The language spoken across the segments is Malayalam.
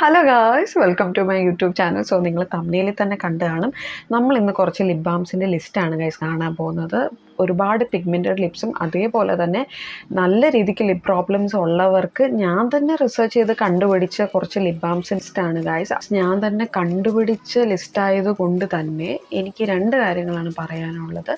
Hello guys welcome to my YouTube channel so നിങ്ങൾ തമ്മിലിൽ തന്നെ കണ്ടു കാണും നമ്മൾ ഇന്ന് കുറച്ച് ലിപ് ലിസ്റ്റാണ് ഗൈസ് കാണാൻ പോകുന്നത്. ഒരുപാട് പിഗ്മെന്റഡ് ലിപ്സും അതേപോലെ തന്നെ നല്ല രീതിക്ക് ലിപ് പ്രോബ്ലംസ് ഉള്ളവർക്ക് ഞാൻ തന്നെ റിസർച്ച് ചെയ്ത് കണ്ടുപിടിച്ച കുറച്ച് ലിപ് ബാംസ് ലിസ്റ്റാണ് ഗായ്സ് ഞാൻ തന്നെ കണ്ടുപിടിച്ച ലിസ്റ്റായത് കൊണ്ട് തന്നെ എനിക്ക് രണ്ട് കാര്യങ്ങളാണ് പറയാനുള്ളത്.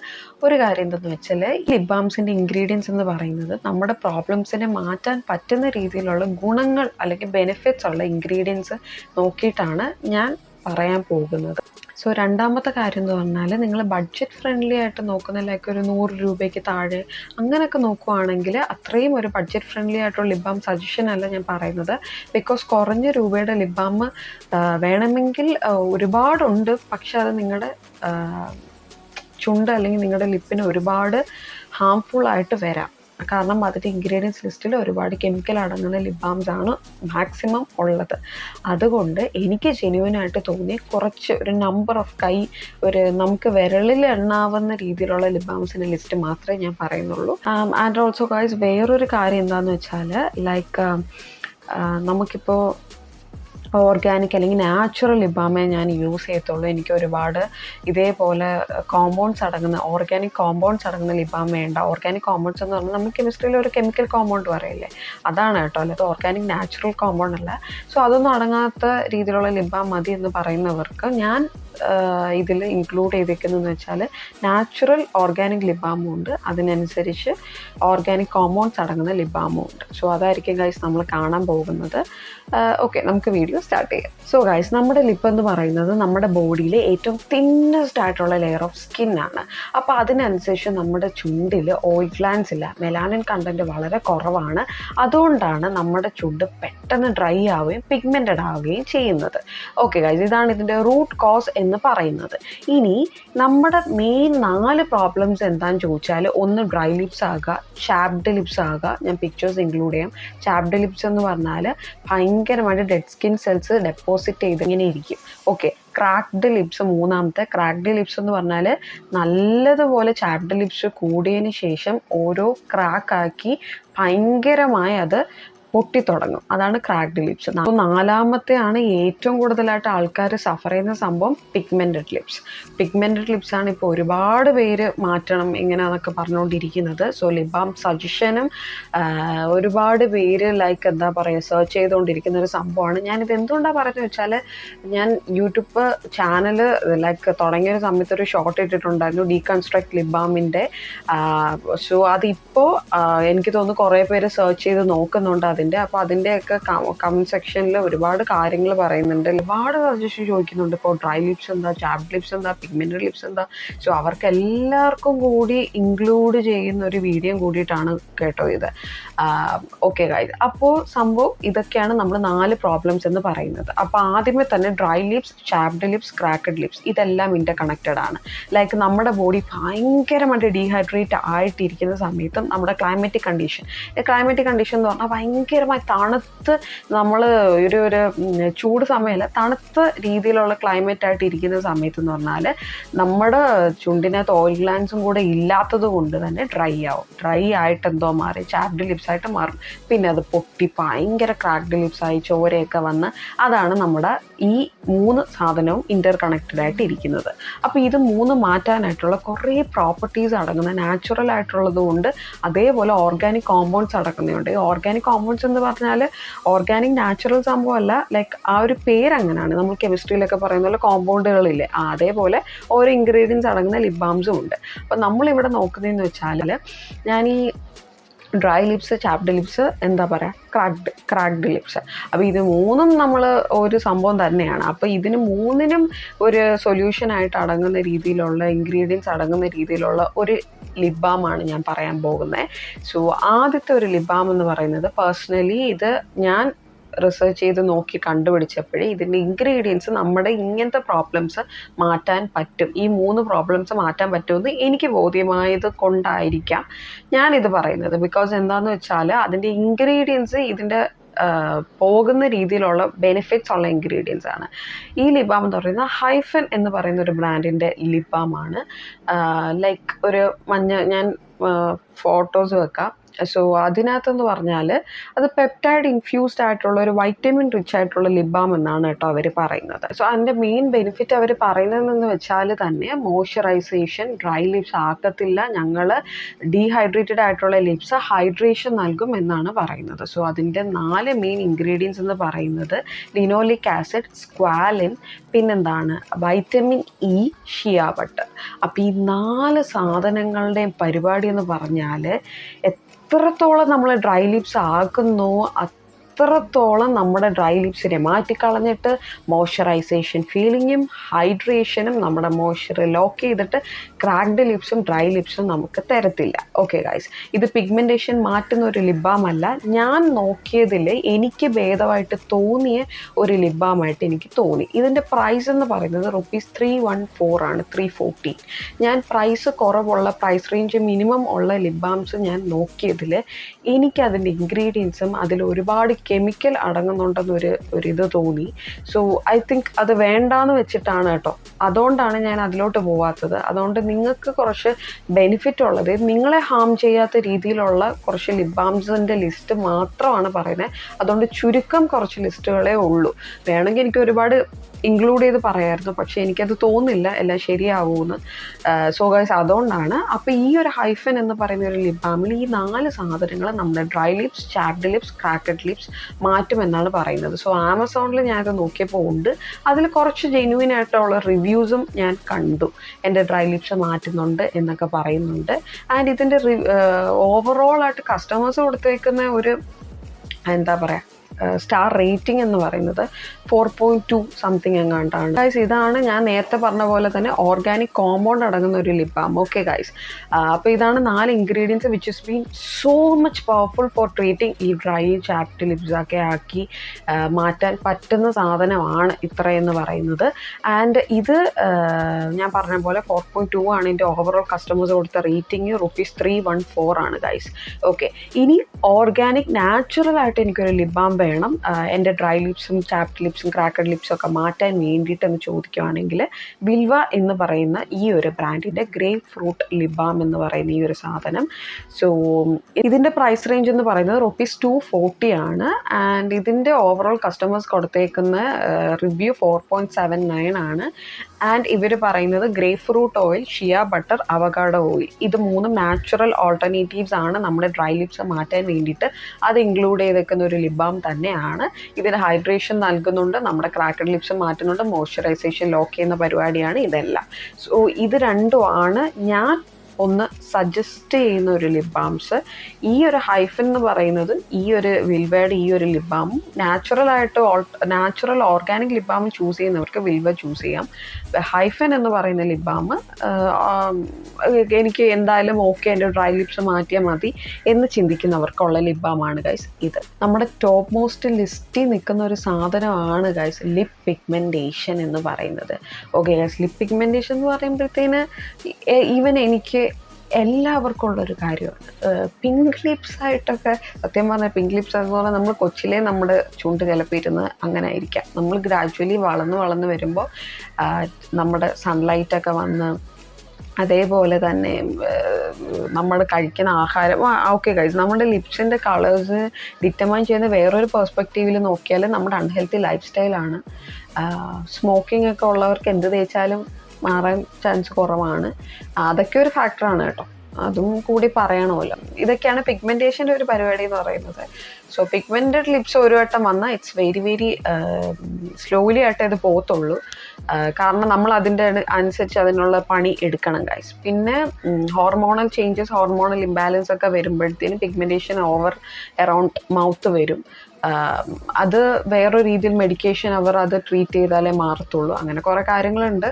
ഒരു കാര്യം എന്തെന്ന് വെച്ചാൽ ലിപ് ബാംസിന്റെ ഇൻഗ്രീഡിയൻസ് എന്ന് പറയുന്നത് നമ്മുടെ പ്രോബ്ലംസിനെ മാറ്റാൻ പറ്റുന്ന രീതിയിലുള്ള ഗുണങ്ങൾ അല്ലെങ്കിൽ ബെനിഫിറ്റ്സ് ഉള്ള ഇൻഗ്രീഡിയൻസ് നോക്കിയിട്ടാണ് ഞാൻ പറയാൻ പോകുന്നത്. സോ രണ്ടാമത്തെ കാര്യം എന്ന് പറഞ്ഞാൽ നിങ്ങൾ ബഡ്ജറ്റ് ഫ്രണ്ട്ലി ആയിട്ട് നോക്കുന്ന ലൈക്ക് ഒരു നൂറ് രൂപയ്ക്ക് താഴെ അങ്ങനെയൊക്കെ നോക്കുവാണെങ്കിൽ അത്രയും ഒരു ബഡ്ജറ്റ് ഫ്രണ്ട്ലി ആയിട്ടുള്ള ലിപ് ബാം സജഷൻ അല്ല ഞാൻ പറയുന്നത്. ബിക്കോസ് കുറഞ്ഞ രൂപയുടെ ലിപ് ബാം വേണമെങ്കിൽ ഒരുപാടുണ്ട്. പക്ഷെ അത് നിങ്ങളുടെ ചുണ്ട് അല്ലെങ്കിൽ നിങ്ങളുടെ ലിപ്പിന് ഒരുപാട് ഹാംഫുൾ ആയിട്ട് വരാം. കാരണം അതിന്റെ ഇൻഗ്രീഡിയൻസ് ലിസ്റ്റിൽ ഒരുപാട് കെമിക്കൽ അടങ്ങുന്ന ലിബാംസ് ബാംസ് ആണ് മാക്സിമം ഉള്ളത്. അതുകൊണ്ട് എനിക്ക് ജെന്യുവനായിട്ട് തോന്നി കുറച്ച് ഒരു നമ്പർ ഓഫ് കൈ ഒരു നമുക്ക് വിരളിൽ എണ്ണാവുന്ന രീതിയിലുള്ള ലിപ് ബാംസിന്റെ ലിസ്റ്റ് മാത്രമേ ഞാൻ പറയുന്നുള്ളൂ. ആൻഡ് ഓൾസോ ഗായ്സ് വേറൊരു കാര്യം എന്താണെന്ന് വെച്ചാൽ ലൈക്ക് നമുക്കിപ്പോൾ ഓർഗാനിക് അല്ലെങ്കിൽ നാച്ചുറൽ ലിബാമേ ഞാൻ യൂസ് ചെയ്യത്തുള്ളൂ. എനിക്ക് ഒരുപാട് ഇതേപോലെ കോമ്പൗണ്ട്സ് അടങ്ങുന്ന ഓർഗാനിക് കോമ്പൗണ്ട്സ് അടങ്ങുന്ന ലിബാം വേണ്ട. ഓർഗാനിക് കോമ്പൗണ്ട്സ് എന്ന് പറഞ്ഞാൽ നമ്മൾ കെമിസ്ട്രിയിൽ ഒരു കെമിക്കൽ കോമ്പൗണ്ട് പറയില്ലേ? അതാണ് കേട്ടോ. അല്ലാതെ ഓർഗാനിക് നാച്ചുറൽ കോമ്പൗണ്ട് അല്ല. സോ അതൊന്നും അടങ്ങാത്ത രീതിയിലുള്ള ലിബാം മതി എന്ന് പറയുന്നവർക്ക് ഞാൻ ഇതിൽ ഇൻക്ലൂഡ് ചെയ്തേക്കുന്നതെന്ന് വെച്ചാൽ നാച്ചുറൽ ഓർഗാനിക് ലിബാമും ഉണ്ട്. അതിനനുസരിച്ച് ഓർഗാനിക് കോമ്പൗണ്ട്സ് അടങ്ങുന്ന ലിബാമും ഉണ്ട്. സോ അതായിരിക്കും ഗൈസ് നമ്മൾ കാണാൻ പോകുന്നത്. ഓക്കെ നമുക്ക് വീഡിയോ സ്റ്റാർട്ട് ചെയ്യാം. സോ ഗൈസ് നമ്മുടെ ലിപ്പ് എന്ന് പറയുന്നത് നമ്മുടെ ബോഡിയിലെ ഏറ്റവും തിന്നസ്റ്റ് ആയിട്ടുള്ള ലെയർ ഓഫ് സ്കിൻ ആണ്. അപ്പോൾ അതിനനുസരിച്ച് നമ്മുടെ ചുണ്ടിൽ ഓയിൽ ഗ്ലാൻസ് ഇല്ല. മെലാനിൻ കണ്ടന്റ് വളരെ കുറവാണ്. അതുകൊണ്ടാണ് നമ്മുടെ ചുണ്ട് പെട്ടെന്ന് ഡ്രൈ ആവുകയും പിഗ്മെന്റഡ് ആവുകയും ചെയ്യുന്നത്. ഓക്കെ ഗൈസ് ഇതാണ് ഇതിന്റെ റൂട്ട് കോസ് എന്ന് പറയുന്നത്. ഇനി നമ്മുടെ മെയിൻ നാല് പ്രോബ്ലംസ് എന്താണെന്ന് ചോദിച്ചാൽ ഒന്ന് ഡ്രൈ ലിപ്സ് ആകുക ചാപ്ഡ് ലിപ്സ് ആകുക ഞാൻ പിക്ചേഴ്സ് ഇൻക്ലൂഡ് ചെയ്യാം. ചാപ്ഡ് ലിപ്സ് എന്ന് പറഞ്ഞാൽ ഭയങ്കരമായിട്ട് ഡെഡ് സ്കിൻ സെൽസ് ഡെപ്പോസിറ്റ് ചെയ്ത് ഇങ്ങനെ ഇരിക്കും. ഓക്കെ ക്രാക്ഡ് ലിപ്സ് മൂന്നാമത്തെ ക്രാക്ഡ് ലിപ്സ് എന്ന് പറഞ്ഞാൽ നല്ലതുപോലെ ചാപ്ഡ് ലിപ്സ് കൂടിയതിന് ശേഷം ഓരോ ക്രാക്കാക്കി ഭയങ്കരമായി അത് പൊട്ടിത്തുടങ്ങും അതാണ് ക്രാക്ഡ് ലിപ്സ് അപ്പോൾ നാലാമത്തെ ആണ് ഏറ്റവും കൂടുതലായിട്ട് ആൾക്കാർ സഫർ ചെയ്യുന്ന സംഭവം പിഗ്മെന്റഡ് ലിപ്സ് പിഗ്മെന്റഡ് ലിപ്സ് ആണ് ഇപ്പോൾ ഒരുപാട് പേര് മാറ്റണം എങ്ങനെയാണെന്നൊക്കെ പറഞ്ഞുകൊണ്ടിരിക്കുന്നത്. സോ ലിബാം സജഷനും ഒരുപാട് പേര് ലൈക്ക് എന്താ പറയുക സെർച്ച് ചെയ്തുകൊണ്ടിരിക്കുന്ന ഒരു സംഭവമാണ്. ഞാനിത് എന്തുകൊണ്ടാണ് പറയുന്നത് വെച്ചാൽ ഞാൻ യൂട്യൂബ് ചാനൽ ലൈക്ക് തുടങ്ങിയ ഒരു സമയത്ത് ഒരു ഷോർട്ട് ഇട്ടിട്ടുണ്ടായിരുന്നു ഡീകൺസ്ട്രക്ട് ലിബാമിന്റെ സോ അതിപ്പോൾ എനിക്ക് തോന്നുന്നു കുറേ പേര് സെർച്ച് ചെയ്ത് നോക്കുന്നുണ്ട് അതിന്റെ അപ്പോൾ അതിന്റെയൊക്കെ കമന്റ് സെക്ഷനിൽ ഒരുപാട് കാര്യങ്ങൾ പറയുന്നുണ്ട്. ഒരുപാട് സജഷൻ ചോദിക്കുന്നുണ്ട്. ഇപ്പോൾ ഡ്രൈ ലിപ്സ് എന്താ ചാപ്ഡ് ലിപ്സ് എന്താ പിഗ്മെന്റഡ് ലിപ്സ് എന്താ? സോ അവർക്ക് എല്ലാവർക്കും കൂടി ഇൻക്ലൂഡ് ചെയ്യുന്ന ഒരു വീഡിയോ കൂടിയിട്ടാണ് കേട്ടോ ഇത്. ഓക്കെ ഗൈസ് അപ്പോൾ സംഭവം ഇതൊക്കെയാണ് നമ്മൾ നാല് പ്രോബ്ലംസ് എന്ന് പറയുന്നത്. അപ്പോൾ ആദ്യമേ തന്നെ dry lips chapped lips cracked lips ഇതെല്ലാം ഇന്റർ കണക്റ്റഡ് ആണ്. ലൈക്ക് നമ്മുടെ ബോഡി ഭയങ്കരമായിട്ട് ഡീഹൈഡ്രേറ്റ് ആയിട്ടിരിക്കുന്ന സമയത്തും നമ്മുടെ ക്ലൈമറ്റിക് കണ്ടീഷൻ ക്ലൈമറ്റിക് കണ്ടീഷൻ എന്ന് പറഞ്ഞാൽ ഭയങ്കരമായി തണുത്ത് നമ്മൾ ഒരു ഒരു ചൂട് സമയമല്ല തണുത്ത രീതിയിലുള്ള ക്ലൈമറ്റ് ആയിട്ട് ഇരിക്കുന്ന സമയത്ത് എന്ന് പറഞ്ഞാൽ നമ്മുടെ ചുണ്ടിനകത്ത് ഓയിൽ ഗ്ലാൻസും കൂടെ ഇല്ലാത്തത് കൊണ്ട് തന്നെ ഡ്രൈ ആവും. ഡ്രൈ ആയിട്ട് എന്തോ മാറി ചാപ്ഡ് ലിപ്സ് ആയിട്ട് മാറും. പിന്നെ അത് പൊട്ടി ഭയങ്കര ക്രാക്ഡ് ലിപ്സ് ആയി ചോരയൊക്കെ വന്ന് അതാണ് നമ്മുടെ ഈ മൂന്ന് സാധനവും ഇന്റർ കണക്റ്റഡ് ആയിട്ട് ഇരിക്കുന്നത്. അപ്പോൾ ഇത് മൂന്ന് മാറ്റാനായിട്ടുള്ള കുറേ പ്രോപ്പർട്ടീസ് അടങ്ങുന്ന നാച്ചുറൽ ആയിട്ടുള്ളത് കൊണ്ട് അതേപോലെ ഓർഗാനിക് കോമ്പൗണ്ട്സ് അടക്കുന്നതുകൊണ്ട് ഈ ഓർഗാനിക് കോമ്പൗണ്ട്സ് എന്ന് പറഞ്ഞാൽ ഓർഗാനിക് നാച്ചുറൽ സംഭവമല്ല ലൈക്ക് ആ ഒരു പേര് അങ്ങനെയാണ് നമ്മൾ കെമിസ്ട്രിയിലൊക്കെ പറയുന്ന പോലെ കോമ്പൗണ്ടുകളില്ലേ അതേപോലെ ഓരോ ഇൻഗ്രീഡിയൻസ് അടങ്ങുന്ന ലിപ് ബാംസും ഉണ്ട്. അപ്പോൾ നമ്മളിവിടെ നോക്കുന്നതെന്ന് വെച്ചാൽ ഞാൻ ഈ ഡ്രൈ ലിപ്സ് ചാപ്ഡ് ലിപ്സ് എന്താ പറയുക ക്രാക്ഡ് ക്രാക്ഡ് ലിപ്സ് അപ്പോൾ ഇത് മൂന്നും നമ്മൾ ഒരു സംഭവം തന്നെയാണ്. അപ്പോൾ ഇതിന് മൂന്നിനും ഒരു സൊല്യൂഷനായിട്ട് അടങ്ങുന്ന രീതിയിലുള്ള ഇൻഗ്രീഡിയൻസ് അടങ്ങുന്ന രീതിയിലുള്ള ഒരു ലിപ് ബാമാണ് ഞാൻ പറയാൻ പോകുന്നത് സോ ആദ്യത്തെ ഒരു ലിപ് ബാം എന്ന് പറയുന്നത് പേഴ്സണലി ഇത് ഞാൻ റിസർച്ച് ചെയ്ത് നോക്കി കണ്ടുപിടിച്ചപ്പോഴേ ഇതിന്റെ ഇൻഗ്രീഡിയൻസ് നമ്മുടെ ഇങ്ങനത്തെ പ്രോബ്ലംസ് മാറ്റാൻ പറ്റും. ഈ മൂന്ന് പ്രോബ്ലംസ് മാറ്റാൻ പറ്റുമെന്ന് എനിക്ക് ബോധ്യമായത് കൊണ്ടായിരിക്കാം ഞാനിത് പറയുന്നത്. ബിക്കോസ് എന്താണെന്ന് വെച്ചാൽ അതിന്റെ ഇൻഗ്രീഡിയൻസ് ഇതിന്റെ പോകുന്ന രീതിയിലുള്ള ബെനിഫിറ്റ്സ് ഉള്ള ഇൻഗ്രീഡിയൻസ് ആണ്. ഈ ലിബാം എന്ന് പറയുന്നത് ഹൈഫൻ എന്ന് പറയുന്ന ഒരു ബ്രാൻഡിന്റെ ലിബാമാണ് ലൈക്ക് ഒരു മഞ്ഞ ഞാൻ ഫോട്ടോസ് വെക്കാം. സോ അതിനകത്തെന്ന് പറഞ്ഞാൽ അത് പെപ്റ്റൈഡ് ഇൻഫ്യൂസ്ഡ് ആയിട്ടുള്ള ഒരു വൈറ്റമിൻ റിച്ച് ആയിട്ടുള്ള ലിബാം എന്നാണ് കേട്ടോ അവർ പറയുന്നത്. സോ അതിന്റെ മെയിൻ ബെനിഫിറ്റ് അവർ പറയുന്നതെന്ന് വെച്ചാൽ തന്നെ മോയ്സ്ചറൈസേഷൻ ഡ്രൈ ലിപ്സ് ആക്കത്തില്ല. ഞങ്ങൾ ഡീഹൈഡ്രേറ്റഡ് ആയിട്ടുള്ള ലിപ്സ് ഹൈഡ്രേഷൻ നൽകും എന്നാണ് പറയുന്നത്. സോ അതിന്റെ നാല് മെയിൻ ഇൻഗ്രീഡിയൻസ് എന്ന് പറയുന്നത് ലിനോലിക് ആസിഡ് സ്ക്വാലിൻ പിന്നെന്താണ്? Vitamin E ഷിയാവട്ട്. ബട്ടർ അപ്പോൾ ഈ നാല് സാധനങ്ങളുടെയും പരിപാടി എന്ന് പറഞ്ഞാൽ എത്രത്തോളം നമ്മൾ ഡ്രൈ ലിപ്സ് ആക്കുന്നു അത്രത്തോളം നമ്മുടെ ഡ്രൈ ലിപ്സിനെ മാറ്റിക്കളഞ്ഞിട്ട് മോയ്സ്ചറൈസേഷൻ ഫീലിങ്ങും ഹൈഡ്രേഷനും നമ്മുടെ മോയ്സ്ചർ ലോക്ക് ചെയ്തിട്ട് ക്രാക്ഡ് ലിപ്സും ഡ്രൈ ലിപ്സും നമുക്ക് തരത്തില്ല. ഓക്കെ ഗൈസ് ഇത് പിഗ്മെന്റേഷൻ മാറ്റുന്ന ഒരു ലിബാമല്ല. ഞാൻ നോക്കിയതിൽ എനിക്ക് ഭേദമായിട്ട് തോന്നിയ ഒരു ലിബാമായിട്ട് എനിക്ക് തോന്നി. ഇതിന്റെ പ്രൈസ് എന്ന് പറയുന്നത് റുപ്പീസ് ത്രീ വൺ ഫോർ ആണ് ത്രീ ഫോർട്ടീൻ ഞാൻ പ്രൈസ് കുറവുള്ള പ്രൈസ് റേഞ്ച് മിനിമം ഉള്ള ലിബാംസ് ഞാൻ നോക്കിയതിൽ എനിക്കതിന്റെ ഇൻഗ്രീഡിയൻസും അതിൽ ഒരുപാട് കെമിക്കൽ അടങ്ങുന്നുണ്ടെന്നൊരു ഒരു ഇത് തോന്നി. സോ ഐ തിങ്ക് അത് വേണ്ടാന്ന് വെച്ചിട്ടാണ് കേട്ടോ. അതുകൊണ്ടാണ് ഞാൻ അതിലോട്ട് പോവാത്തത്. അതുകൊണ്ട് നിങ്ങൾക്ക് കുറച്ച് ബെനിഫിറ്റ് ഉള്ളത്. നിങ്ങളെ ഹാം ചെയ്യാത്ത രീതിയിലുള്ള കുറച്ച് ലിപ് ലിബാംസിന്റെ ലിസ്റ്റ് മാത്രമാണ് പറയുന്നത്. അതുകൊണ്ട് ചുരുക്കം കുറച്ച് ലിസ്റ്റുകളേ ഉള്ളൂ. വേണമെങ്കിൽ എനിക്ക് ഒരുപാട് ഇൻക്ലൂഡ് ചെയ്ത് പറയായിരുന്നു. പക്ഷേ എനിക്കത് തോന്നില്ല. എല്ലാം ശരിയാവുമെന്ന് സോ ഗൈസ് അതുകൊണ്ടാണ് അപ്പോൾ ഈ ഒരു ഹൈഫൻ എന്ന് പറയുന്ന ഒരു ലിപ് ബാമിൽ ഈ നാല് സാധനങ്ങൾ നമ്മുടെ dry lips chapped lips cracked lips മാറ്റുമെന്നാണ് പറയുന്നത്. സോ ആമസോണിൽ ഞാനത് നോക്കിയപ്പോൾ ഉണ്ട്. അതിൽ കുറച്ച് ജെന്യൂൻ ആയിട്ടുള്ള റിവ്യൂസും ഞാൻ കണ്ടു. എന്റെ ഡ്രൈ ലിപ്സ് മാറ്റുന്നുണ്ട് എന്നൊക്കെ പറയുന്നുണ്ട്. ആൻഡ് ഇതിന്റെ ഓവറോൾ ആയിട്ട് കസ്റ്റമേഴ്സ് കൊടുത്തേക്കുന്ന ഒരു എന്താ പറയുക സ്റ്റാർ റേറ്റിംഗ് എന്ന് പറയുന്നത് ഫോർ പോയിന്റ് ടു സംതിങ് എങ്ങാണ്ടാണ്. ഗൈസ് ഇതാണ് ഞാൻ നേരത്തെ പറഞ്ഞ പോലെ തന്നെ ഓർഗാനിക് കോമ്പൗണ്ട് അടങ്ങുന്ന ഒരു ലിപ് ബാം ഓക്കെ ഗൈസ് അപ്പോൾ ഇതാണ് നാല് ingredients which is been so much powerful for treating ഈ ഡ്രൈ ചാപ്റ്റ് ലിപ്സൊക്കെ ആക്കി മാറ്റാൻ പറ്റുന്ന സാധനമാണ് ഇത്രയെന്ന് പറയുന്നത്. ആൻഡ് ഇത് ഞാൻ പറഞ്ഞ പോലെ ഫോർ പോയിന്റ് ടു ആണ് എന്റെ ഓവറോൾ കസ്റ്റമേഴ്സ് കൊടുത്ത rating rupees three one four ആണ് ഗൈസ് ഓക്കെ ഇനി ഓർഗാനിക് നാച്ചുറൽ ആയിട്ട് എനിക്കൊരു ലിപ് ബാം വേണം. എന്റെ ഡ്രൈ ലിപ്സും ചാപ്റ്റ് ലിപ്സും ക്രാക്കഡ് ലിപ്സും ഒക്കെ മാറ്റാൻ വേണ്ടിയിട്ടെന്ന് ചോദിക്കുകയാണെങ്കിൽ വിൽവ എന്ന് പറയുന്ന ഈ ഒരു ബ്രാൻഡിന്റെ ഗ്രേപ്പ് ഫ്രൂട്ട് ലിബാം എന്ന് പറയുന്ന ഈ ഒരു സാധനം. സോ ഇതിന്റെ പ്രൈസ് റേഞ്ച് എന്ന് പറയുന്നത് റുപ്പീസ് ടു ഫോർട്ടി ആണ്. ആൻഡ് ഇതിന്റെ overall customers കൊടുത്തേക്കുന്ന review four point seven nine ആണ്. ആൻഡ് ഇവർ പറയുന്നത് grapefruit oil shea butter avocado oil ഇത് മൂന്ന് നാച്ചുറൽ ഓൾട്ടർനേറ്റീവ്സ് ആണ് നമ്മുടെ ഡ്രൈ ലിപ്സ് മാറ്റാൻ വേണ്ടിയിട്ട് അത് ഇൻക്ലൂഡ് ചെയ്തേക്കുന്ന ഒരു ലിപ് ബാം തന്നെയാണ്. ഇതിന് ഹൈഡ്രേഷൻ നൽകുന്നുണ്ട് നമ്മുടെ ക്രാക്കഡ് ലിപ്സ് മാറ്റുന്നുണ്ട് മോയ്സ്ചറൈസേഷൻ ലോക്ക് ചെയ്യുന്ന പരിപാടിയാണ് ഇതെല്ലാം. സോ ഇത് രണ്ടുമാണ് ഞാൻ ഒന്ന് സജസ്റ്റ് ചെയ്യുന്ന ഒരു ലിപ് ബാംസ് ഈ ഒരു ഹൈഫൻ എന്ന് പറയുന്നത് ഈ ഒരു വിൽവയുടെ ഈ ഒരു ലിപ് ബാമും നാച്ചുറലായിട്ട് natural organic lip balm choose ചെയ്യുന്നവർക്ക് വിൽവ ചൂസ് ചെയ്യാം. ഹൈഫൻ എന്ന് പറയുന്ന ലിപ് ബാം എനിക്ക് എന്തായാലും ഓക്കെ എന്റെ ഡ്രൈ ലിപ്സ് മാറ്റിയാൽ മതി എന്ന് ചിന്തിക്കുന്നവർക്കുള്ള ലിപ് ബാമാണ് ഗൈസ് ഇത്. നമ്മുടെ ടോപ്പ് മോസ്റ്റ് ലിസ്റ്റിൽ നിൽക്കുന്ന ഒരു സാധനമാണ് ഗൈസ് ലിപ് പിഗ്മെന്റേഷൻ എന്ന് പറയുന്നത്. ഓക്കെ ഗൈസ് ലിപ് പിഗ്മെന്റേഷൻ എന്ന് പറയുമ്പോഴത്തേന് ഈവൻ എനിക്ക് എല്ലാവർക്കും ഉള്ളൊരു കാര്യമാണ് പിങ്ക് ലിപ്സ് ആയിട്ടൊക്കെ സത്യം പറഞ്ഞാൽ പിങ്ക് ലിപ്സ് എന്ന് നമ്മൾ കൊച്ചിലെ നമ്മുടെ ചൂണ്ട് ചിലപ്പോൾ അങ്ങനെ ആയിരിക്കാം നമ്മൾ ഗ്രാജുവലി വളർന്ന് വളർന്ന് വരുമ്പോൾ നമ്മുടെ സൺലൈറ്റൊക്കെ വന്ന് അതേപോലെ തന്നെ നമ്മൾ കഴിക്കുന്ന ആഹാരം ഓക്കെ കഴിച്ച് നമ്മുടെ ലിപ്സിന്റെ കളേഴ്സ് ഡിറ്റർമൈൻ ചെയ്യുന്ന വേറൊരു പെർസ്പെക്റ്റീവിൽ നോക്കിയാൽ നമ്മുടെ അൺഹെൽത്തി ലൈഫ് സ്റ്റൈലാണ് സ്മോക്കിംഗ് ഒക്കെ ഉള്ളവർക്ക് എന്ത് തേച്ചാലും മാറാൻ ചാൻസ് കുറവാണ്. അതൊക്കെ ഒരു ഫാക്ടറാണ് കേട്ടോ. അതും കൂടി പറയണമല്ലോ. ഇതൊക്കെയാണ് പിഗ്മെന്റേഷന്റെ ഒരു പരിപാടി എന്ന് പറയുന്നത്. സോ പിഗ്മെന്റഡ് ലിപ്സ് ഒരു വട്ടം വന്നാൽ ഇറ്റ്സ് വെരി വെരി സ്ലോലി ആയിട്ടേ ഇത് പോകത്തുള്ളൂ. കാരണം നമ്മൾ അതിന്റെ അനുസരിച്ച് അതിനുള്ള പണി എടുക്കണം ഗൈസ് പിന്നെ ഹോർമോണൽ ചേഞ്ചസ് ഹോർമോണൽ ഇംബാലൻസ് ഒക്കെ വരുമ്പോഴത്തേനും പിഗ്മെന്റേഷൻ ഓവർ എറൗണ്ട് മൗത്ത് വരും. അത് വേറൊരു രീതിയിൽ മെഡിക്കേഷൻ അവർ അത് ട്രീറ്റ് ചെയ്താലേ മാറത്തുള്ളൂ. അങ്ങനെ കുറേ കാര്യങ്ങളുണ്ട്.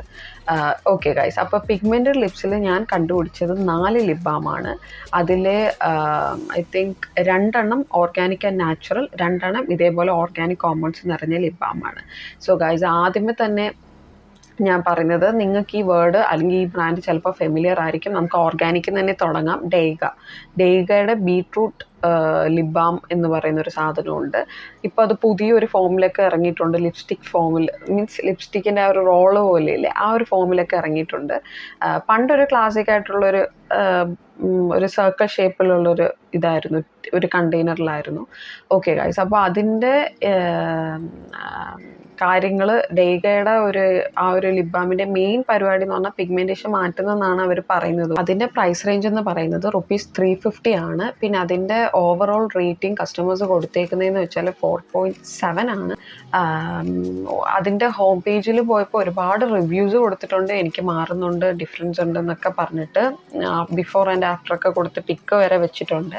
ഓക്കെ ഗൈസ് അപ്പോൾ പിഗ്മെന്റഡ് ലിപ്സിൽ ഞാൻ കണ്ടുപിടിച്ചത് നാല് ലിബാമാണ് അതിലെ ഐ തിങ്ക് രണ്ടെണ്ണം ഓർഗാനിക് ആൻഡ് നാച്ചുറൽ രണ്ടെണ്ണം ഇതേപോലെ ഓർഗാനിക് കോമ്പൗണ്ട്സ് നിറഞ്ഞ ലിബാമാണ് ബാമാണ് സോ ഗൈസ് ആദ്യമേ തന്നെ ഞാൻ പറയുന്നത് നിങ്ങൾക്ക് ഈ വേർഡ് അല്ലെങ്കിൽ ഈ ബ്രാൻഡ് ചിലപ്പോൾ ഫെമിലിയർ ആയിരിക്കും. നമുക്ക് ഓർഗാനിക്കിൽ തന്നെ തുടങ്ങാം. ഡേഗ ഡേഗയുടെ ബീട്രൂട്ട് ലിബാം എന്ന് പറയുന്ന ഒരു സാധനമുണ്ട്. ഇപ്പോൾ അത് പുതിയൊരു ഫോമിലൊക്കെ ഇറങ്ങിയിട്ടുണ്ട്. ലിപ്സ്റ്റിക് ഫോമിൽ മീൻസ് ലിപ്സ്റ്റിക്കിന്റെ ആ ഒരു റോൾ പോലെയില്ലേ ആ ഒരു ഫോമിലൊക്കെ ഇറങ്ങിയിട്ടുണ്ട്. പണ്ടൊരു ക്ലാസിക് ആയിട്ടുള്ളൊരു ആ, ഒരു സർക്കിൾ ഷേപ്പിലുള്ളൊരു ഇതായിരുന്നു ഒരു കണ്ടെയ്നറിലായിരുന്നു ഓക്കെ ഗൈസ് അപ്പോൾ അതിന്റെ കാര്യങ്ങൾ ഡേഗയുടെ ഒരു ആ ഒരു ലിബാമിന്റെ മെയിൻ പരിപാടി എന്ന് പറഞ്ഞാൽ പിഗ്മെന്റേഷൻ മാറ്റുന്നതെന്നാണ് അവർ പറയുന്നത്. അതിന്റെ പ്രൈസ് റേഞ്ച് എന്ന് പറയുന്നത് റുപ്പീസ് ത്രീ ഫിഫ്റ്റി ആണ്. പിന്നെ അതിന്റെ ഓവറോൾ റേറ്റിംഗ് കസ്റ്റമേഴ്സ് കൊടുത്തേക്കുന്നതെന്ന് വെച്ചാൽ ഫോർ പോയിന്റ് സെവൻ ആണ്. അതിന്റെ ഹോം പേജിൽ പോയപ്പോൾ ഒരുപാട് റിവ്യൂസ് കൊടുത്തിട്ടുണ്ട്. എനിക്ക് മാറുന്നുണ്ട് ഡിഫറൻസ് ഉണ്ട് എന്നൊക്കെ പറഞ്ഞിട്ട് ബിഫോർ ആൻഡ് ആഫ്റ്റർ ഒക്കെ കൊടുത്ത് പിക്ക് വരെ വെച്ചിട്ടുണ്ട്.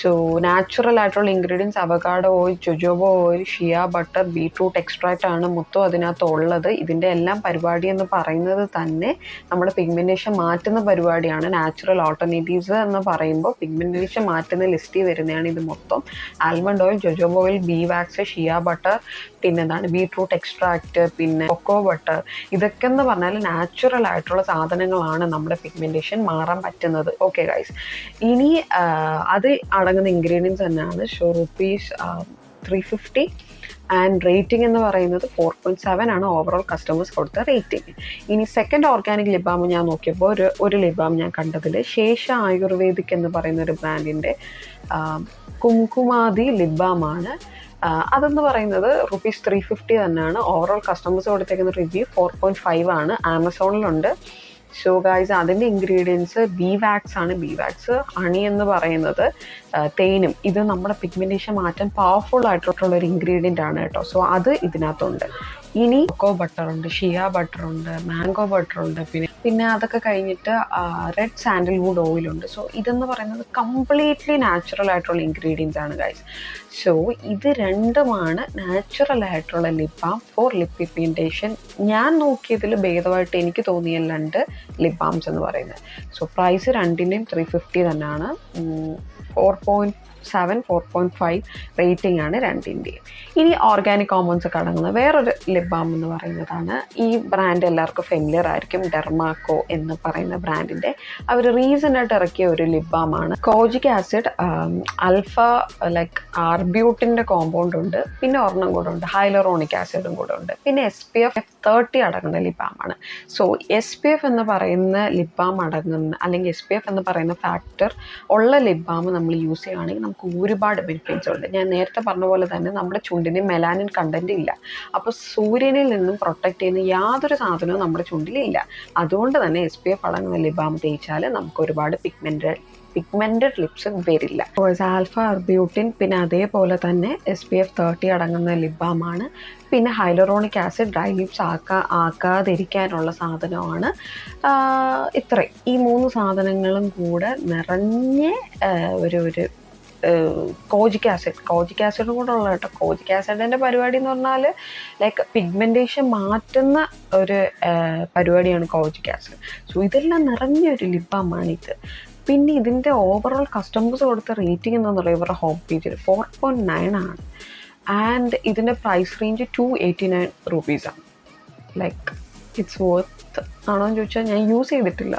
സോ നാച്ചുറൽ ആയിട്ടുള്ള ingredients avocado oil jojoba oil shea butter beetroot extract ആണ് മൊത്തം അതിനകത്ത് ഉള്ളത് ഇതിന്റെ എല്ലാം പരിപാടി എന്ന് പറയുന്നത് തന്നെ നമ്മുടെ പിഗ്മെന്റേഷൻ മാറ്റുന്ന പരിപാടിയാണ്. നാച്ചുറൽ ഓൾട്ടർനേറ്റീവ്സ് എന്ന് പറയുമ്പോൾ പിഗ്മെന്റേഷൻ മാറ്റുന്ന ലിസ്റ്റിൽ വരുന്നതാണ് ഇത് മൊത്തം. Almond oil jojoba oil bee wax shea butter പിന്നെ എന്താണ്? ബീട്രൂട്ട് എക്സ്ട്രാക്റ്റ് പിന്നെ കൊക്കോ ബട്ടർ ഇതൊക്കെ എന്ന് പറഞ്ഞാൽ നാച്ചുറൽ ആയിട്ടുള്ള സാധനങ്ങളാണ് നമ്മുടെ പിഗ്മെന്റേഷൻ മാറാൻ പറ്റുന്നത്. ഓക്കെ ഗൈസ് ഇനി അത് അടങ്ങുന്ന ഇൻഗ്രീഡിയൻസ് തന്നെയാണ്. So rupees three fifty and rating എന്ന് പറയുന്നത് ഫോർ പോയിന്റ് സെവൻ ആണ് ഓവറോൾ കസ്റ്റമേഴ്സ് കൊടുത്ത റേറ്റിംഗ് ഇനി സെക്കൻഡ് ഓർഗാനിക് ലിബാം ഞാൻ നോക്കിയപ്പോൾ ഒരു ഒരു ലിബാം ഞാൻ കണ്ടതിൽ ശേഷ ആയുർവേദിക് എന്ന് പറയുന്ന ഒരു ബ്രാൻഡിന്റെ കുംകുമാതി ലിബാമാണ് അതെന്ന് പറയുന്നത് റുപ്പീസ് ത്രീ ഫിഫ്റ്റി തന്നെയാണ്. ഓവറോൾ കസ്റ്റമേഴ്സ് കൊടുത്തേക്കുന്ന റിവ്യൂ ഫോർ പോയിന്റ് ഫൈവ് ആണ്. ആമസോണിലുണ്ട് സോ ഗായ്സ് അതിന്റെ ഇൻഗ്രീഡിയൻസ് ബി വാക്സ് ആണ്. ബി വാക്സ് അണി എന്ന് പറയുന്നത് തേനും. ഇത് നമ്മുടെ പിഗ്മെന്റേഷൻ മാറ്റാൻ പവർഫുൾ ആയിട്ടുള്ള ഒരു ഇൻഗ്രീഡിയന്റ് ആണ് കേട്ടോ. സോ അത് ഇതിനകത്തുണ്ട്. ഇനി കൊക്കോ ബട്ടർ ഉണ്ട് ഷിയ ബട്ടർ ഉണ്ട് മാംഗോ ബട്ടർ ഉണ്ട് പിന്നെ പിന്നെ അതൊക്കെ കഴിഞ്ഞിട്ട് റെഡ് സാൻഡൽവുഡ് ഉണ്ട്. സോ ഇതെന്ന് പറയുന്നത് കംപ്ലീറ്റ്ലി നാച്ചുറൽ ആയിട്ടുള്ള ഇൻഗ്രീഡിയൻസ് ആണ് ഗൈസ് സോ ഇത് രണ്ടുമാണ് നാച്ചുറൽ ആയിട്ടുള്ള lip balm for lip pigmentation ഞാൻ നോക്കിയതിൽ ഭേദമായിട്ട് എനിക്ക് തോന്നിയ രണ്ട് ലിപ് ബാംസ് എന്ന് പറയുന്നത്. സോ പ്രൈസ് രണ്ടിന്റെയും ത്രീ ഫിഫ്റ്റി തന്നെയാണ്. Four point seven four point five rating ആണ് രണ്ടിന്റെയും ഇനി ഓർഗാനിക് കോമ്പൗണ്ട്സ് ഒക്കെ അടങ്ങുന്ന വേറൊരു ലിപ് ബാം എന്ന് പറയുന്നതാണ്. ഈ ബ്രാൻഡ് എല്ലാവർക്കും ഫെമിലിയർ ആയിരിക്കും ഡെർമാക്കോ എന്ന് പറയുന്ന ബ്രാൻഡിന്റെ അവർ റീസെന്റ് ആയിട്ട് ഇറക്കിയ ഒരു ലിപ് ബാം ആണ് കോജിക് ആസിഡ് അൽഫ ലൈക്ക് ആർബ്യൂട്ടിന്റെ കോമ്പൗണ്ട് ഉണ്ട്. പിന്നെ ഒരെണ്ണം കൂടെ ഉണ്ട് ഹൈലറോണിക് ആസിഡും കൂടെ ഉണ്ട്. പിന്നെ എസ് പി എഫ് തേർട്ടി അടങ്ങുന്ന ലിപ് ബാം ആണ്. സോ എസ് പി എഫ് എന്ന് പറയുന്ന ലിപ് ബാം അടങ്ങുന്ന അല്ലെങ്കിൽ എസ് പി എഫ് എന്ന് പറയുന്ന ഫാക്ടർ ഉള്ള ലിപ് ബാം നമ്മൾ യൂസ് ചെയ്യുകയാണെങ്കിൽ നമുക്ക് ഒരുപാട് ബെനിഫിറ്റ്സ് ഉണ്ട്. ഞാൻ നേരത്തെ പറഞ്ഞ പോലെ തന്നെ നമ്മുടെ ചുണ്ടിന് മെലാനിൻ കണ്ടന്റ് ഇല്ല. അപ്പോൾ സൂര്യനിൽ നിന്നും പ്രൊട്ടക്റ്റ് ചെയ്യുന്ന യാതൊരു സാധനവും നമ്മുടെ ചുണ്ടിലില്ല അതുകൊണ്ട് തന്നെ എസ് പി എഫ് അടങ്ങുന്ന ലിബാം തേച്ചാൽ നമുക്ക് ഒരുപാട് പിഗ്മെന്റഡ് പിഗ്മെന്റഡ് ലിപ്സ് വരില്ല. ആൽഫ അർബ്യൂട്ടിൻ പിന്നെ അതേപോലെ തന്നെ എസ് പി എഫ് തേർട്ടി അടങ്ങുന്ന ലിബാമാണ്. പിന്നെ ഹൈലറോണിക് ആസിഡ് ഡ്രൈ ലിപ്സ് ആക്കാ ആക്കാതിരിക്കാനുള്ള സാധനമാണ് ഇത്രയും. ഈ മൂന്ന് സാധനങ്ങളും കൂടെ നിറഞ്ഞ ഒരു ഒരു കോജിക് ആസിഡ് കോജിക് ആസിഡും കൂടെ ഉള്ള കേട്ടോ. കോജിക് ആസിഡിന്റെ പരിപാടി എന്ന് പറഞ്ഞാൽ ലൈക്ക് പിഗ്മെന്റേഷൻ മാറ്റുന്ന ഒരു പരിപാടിയാണ് കോജിക് ആസിഡ്. സോ ഇതെല്ലാം നിറഞ്ഞൊരു ഇത്. പിന്നെ ഇതിന്റെ ഓവറോൾ കസ്റ്റമേഴ്സ് കൊടുത്ത റേറ്റിംഗ് എന്ന് പറയുന്നത് ഇവരുടെ ഹോം പേജിൽ ഫോർ പോയിന്റ് നയൻ ആണ്. ആൻഡ് ഇതിന്റെ price range two eighty nine റുപ്പീസാണ് ലൈക്ക് ഇറ്റ്സ് വർത്ത് ആണോ എന്ന് ചോദിച്ചാൽ ഞാൻ യൂസ് ചെയ്തിട്ടില്ല.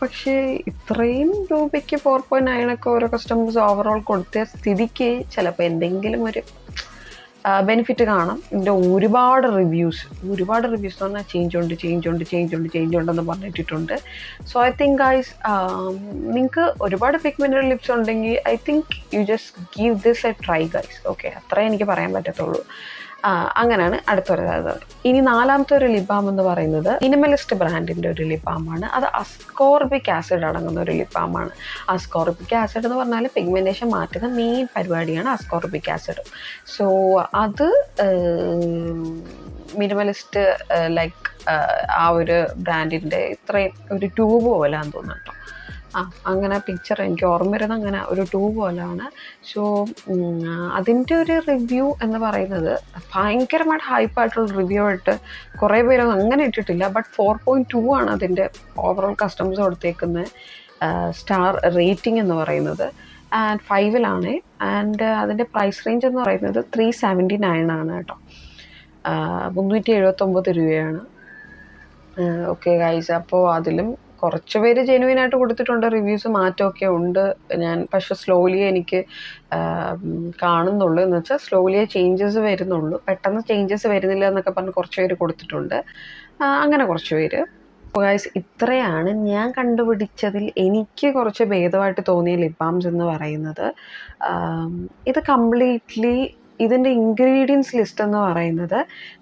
പക്ഷേ ഇത്രയും രൂപയ്ക്ക് ഫോർ പോയിന്റ് നയനൊക്കെ ഓരോ കസ്റ്റമേഴ്സ് ഓവറോൾ കൊടുത്ത സ്ഥിതിക്ക് ചിലപ്പോൾ എന്തെങ്കിലും ഒരു ബെനിഫിറ്റ് കാണാം. ഇതിന്റെ ഒരുപാട് റിവ്യൂസ് ഒരുപാട് റിവ്യൂസ് എന്ന് പറഞ്ഞാൽ ചേഞ്ച് ഉണ്ട് ചേഞ്ച് ഉണ്ട് ചേഞ്ച് ഉണ്ട് ചേഞ്ച് ഉണ്ടെന്ന് പറഞ്ഞിട്ടിട്ടുണ്ട്. സോ ഐ തിങ്ക് ഗൈസ് നിങ്ങൾക്ക് ഒരുപാട് പിഗ്മെന്റഡ് ലിപ്സ് ഉണ്ടെങ്കിൽ I think you just give this a try guys okay അത്രേ എനിക്ക് പറയാൻ പറ്റത്തുള്ളൂ. അങ്ങനെയാണ് അടുത്തൊരു അതായത് ഇനി നാലാമത്തെ ഒരു ലിബാം എന്ന് പറയുന്നത് ഇനിമലിസ്റ്റ് ബ്രാൻഡിന്റെ ഒരു ലിബാമാണ് അത് അസ്കോർബിക് ആസിഡ് അടങ്ങുന്ന ഒരു ലിബാമാണ് അസ്കോർബിക് ആസിഡ് എന്ന് പറഞ്ഞാൽ പിഗ്മെന്റേഷൻ മാറ്റുന്ന മെയിൻ പരിപാടിയാണ് അസ്കോർബിക് ആസിഡ്. സോ അത് മിനിമലിസ്റ്റ് ലൈക്ക് ആ ഒരു ബ്രാൻഡിന്റെ ഇത്രയും ഒരു ട്യൂബ് പോലെയാന്ന് തോന്നുന്നു കേട്ടോ. ആ അങ്ങനെ പിക്ചർ എനിക്ക് ഓർമ്മ വരുന്നത് അങ്ങനെ ഒരു ടൂ പോലാണ്. സോ അതിന്റെ ഒരു റിവ്യൂ എന്ന് പറയുന്നത് ഭയങ്കരമായിട്ട് ഹൈപ്പായിട്ടുള്ള റിവ്യൂ ആയിട്ട് കുറേ പേരൊന്നും അങ്ങനെ ഇട്ടിട്ടില്ല. ബട്ട് ഫോർ പോയിന്റ് ടു ആണ് അതിന്റെ ഓവറോൾ കസ്റ്റമേഴ്സ് കൊടുത്തേക്കുന്ന സ്റ്റാർ റേറ്റിംഗ് എന്ന് പറയുന്നത്. ആൻഡ് ഫൈവിലാണ് ആൻഡ് അതിന്റെ പ്രൈസ് റേഞ്ച് എന്ന് പറയുന്നത് ത്രീ സെവന്റി നയൻ ആണ് കേട്ടോ. മുന്നൂറ്റി എഴുപത്തൊമ്പത് രൂപയാണ്. ഓക്കെ ഗൈസ് അപ്പോൾ അതിലും കുറച്ച് പേര് ജെനുവിൻ ആയിട്ട് കൊടുത്തിട്ടുണ്ട് റിവ്യൂസ് മാറ്റമൊക്കെ ഉണ്ട്. ഞാൻ പക്ഷെ സ്ലോലി എനിക്ക് കാണുന്നുള്ളൂ. എന്ന് വെച്ചാൽ സ്ലോലിയെ ചേഞ്ചസ് വരുന്നുള്ളൂ. പെട്ടെന്ന് ചേഞ്ചസ് വരുന്നില്ല എന്നൊക്കെ പറഞ്ഞ് കുറച്ച് പേര് കൊടുത്തിട്ടുണ്ട്. അങ്ങനെ കുറച്ച് പേര്. ഗായ്സ് ഇത്രയാണ് ഞാൻ കണ്ടുപിടിച്ചതിൽ എനിക്ക് കുറച്ച് ഭേദമായിട്ട് തോന്നിയ ലിപ് ബാംസ് എന്ന് പറയുന്നത്. ഇത് കംപ്ലീറ്റ്ലി ഇതിന്റെ ഇൻഗ്രീഡിയൻസ് ലിസ്റ്റ് എന്ന് പറയുന്നത്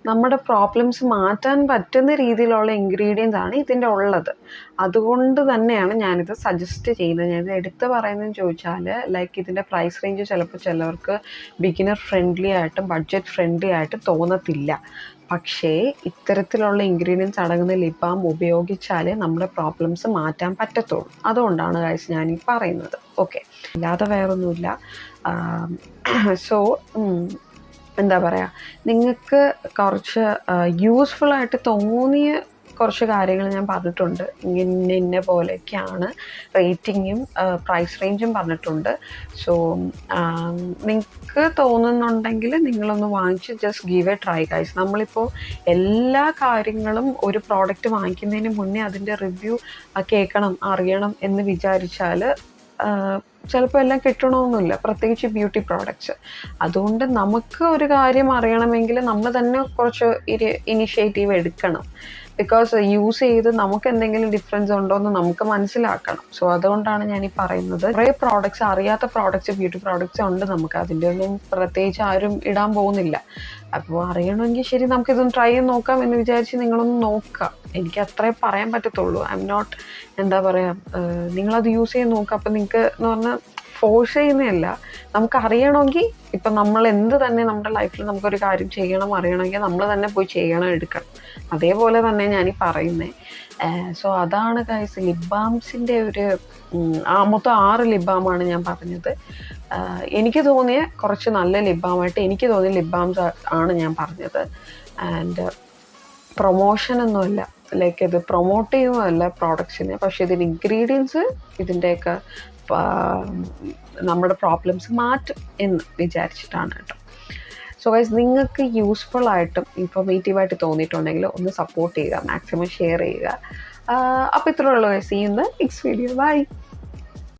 നമ്മുടെ പ്രോബ്ലംസ് മാറ്റാൻ പറ്റുന്ന രീതിയിലുള്ള ഇൻഗ്രീഡിയൻസ് ആണ് ഇതിന്റെ ഉള്ളത്. അതുകൊണ്ട് തന്നെയാണ് ഞാനിത് സജസ്റ്റ് ചെയ്യുന്നത്. ഞാനിത് എടുത്ത് പറയുന്നതെന്ന് ചോദിച്ചാൽ ലൈക്ക് ഇതിന്റെ പ്രൈസ് റേഞ്ച് ചിലപ്പോൾ ചിലവർക്ക് ബിഗിനർ ഫ്രണ്ട്ലി ആയിട്ടും ബഡ്ജറ്റ് ഫ്രണ്ട്ലി ആയിട്ട് തോന്നത്തില്ല. പക്ഷേ ഇത്തരത്തിലുള്ള ഇൻഗ്രീഡിയൻസ് അടങ്ങുന്ന ലിപ് ഉപയോഗിച്ചാലേ നമ്മുടെ പ്രോബ്ലംസ് മാറ്റാൻ പറ്റത്തുള്ളൂ. അതുകൊണ്ടാണ് ഗൈസ് ഞാൻ ഈ പറയുന്നത്. ഓക്കെ അല്ലാതെ വേറൊന്നുമില്ല. സോ എന്താ പറയുക നിങ്ങൾക്ക് കുറച്ച് യൂസ്ഫുൾ ആയിട്ട് തോന്നിയ കുറച്ച് കാര്യങ്ങൾ ഞാൻ പറഞ്ഞിട്ടുണ്ട്. ഇങ്ങനെ ഇന്ന പോലെയൊക്കെയാണ് റേറ്റിങ്ങും പ്രൈസ് റേഞ്ചും പറഞ്ഞിട്ടുണ്ട്. സോ നിങ്ങൾക്ക് തോന്നുന്നുണ്ടെങ്കിൽ നിങ്ങളൊന്ന് വാങ്ങിച്ച് just give a try guys നമ്മളിപ്പോൾ എല്ലാ കാര്യങ്ങളും ഒരു പ്രോഡക്റ്റ് വാങ്ങിക്കുന്നതിന് മുന്നേ അതിന്റെ റിവ്യൂ കേൾക്കണം അറിയണം എന്ന് വിചാരിച്ചാൽ ചിലപ്പോൾ എല്ലാം കിട്ടണമെന്നില്ല പ്രത്യേകിച്ച് ബ്യൂട്ടി പ്രോഡക്റ്റ്സ് അതുകൊണ്ട് നമുക്ക് ഒരു കാര്യം അറിയണമെങ്കിൽ നമ്മൾ തന്നെ കുറച്ച് ഇനിഷ്യേറ്റീവ് എടുക്കണം. ബിക്കോസ് യൂസ് ചെയ്ത് നമുക്ക് എന്തെങ്കിലും ഡിഫറൻസ് ഉണ്ടോ എന്ന് നമുക്ക് മനസ്സിലാക്കണം. സോ അതുകൊണ്ടാണ് ഞാൻ ഈ പറയുന്നത്. കുറേ പ്രോഡക്റ്റ്സ് അറിയാത്ത പ്രോഡക്റ്റ്സ് ബ്യൂട്ടി പ്രോഡക്റ്റ്സ് ഉണ്ട് നമുക്ക്. അതിന്റെ ഒന്നും പ്രത്യേകിച്ച് ആരും ഇടാൻ പോകുന്നില്ല. അപ്പോൾ അറിയണമെങ്കിൽ ശരി നമുക്കിതൊന്ന് ട്രൈ ചെയ്ത് നോക്കാം എന്ന് വിചാരിച്ച് നിങ്ങളൊന്ന് നോക്കുക. എനിക്ക് അത്രേ പറയാൻ പറ്റത്തുള്ളൂ. ഐ എം നോട്ട് എന്താ പറയുക നിങ്ങളത് യൂസ് ചെയ്ത് നോക്കുക അപ്പം നിങ്ങൾക്ക് എന്ന് പറഞ്ഞാൽ ഫോഴ്സ് ചെയ്യുന്നതല്ല നമുക്ക് അറിയണമെങ്കിൽ ഇപ്പം നമ്മൾ എന്ത് തന്നെ നമ്മുടെ ലൈഫിൽ നമുക്കൊരു കാര്യം ചെയ്യണം അറിയണമെങ്കിൽ നമ്മൾ തന്നെ പോയി ചെയ്യണം എടുക്കണം. അതേപോലെ തന്നെ ഞാൻ ഈ പറയുന്നത് സോ അതാണ് കൈസ് ലിപ് ബാംസിന്റെ ഒരു ആ മൊത്തം ആറ് ലിപ് ബാമാണ് ഞാൻ പറഞ്ഞത്. എനിക്ക് തോന്നിയ കുറച്ച് നല്ല ലിപ് ബാമായിട്ട് എനിക്ക് തോന്നിയ ലിപ് ബാംസ് ആണ് ഞാൻ പറഞ്ഞത്. ആൻഡ് പ്രൊമോഷൻ ഒന്നുമല്ല. ലൈക്ക് ഇത് പ്രൊമോട്ട് ചെയ്യുന്നതല്ല പ്രോഡക്ട്സിനെ പക്ഷേ ഇതിന്റെ ഇൻഗ്രീഡിയൻസ് ഇതിന്റെയൊക്കെ നമ്മുടെ പ്രോബ്ലംസ് മാറ്റും എന്ന് വിചാരിച്ചിട്ടാണ് കേട്ടോ. സോ ഗൈസ് നിങ്ങൾക്ക് യൂസ്ഫുൾ ആയിട്ടും ഇൻഫോർമേറ്റീവ് ആയിട്ട് തോന്നിയിട്ടുണ്ടെങ്കിൽ ഒന്ന് സപ്പോർട്ട് ചെയ്യുക മാക്സിമം ഷെയർ ചെയ്യുക. അപ്പോൾ ഇത്രയുള്ളൂ ഗൈസ് ചെയ്യുന്ന നെക്സ്റ്റ് വീഡിയോ ബൈ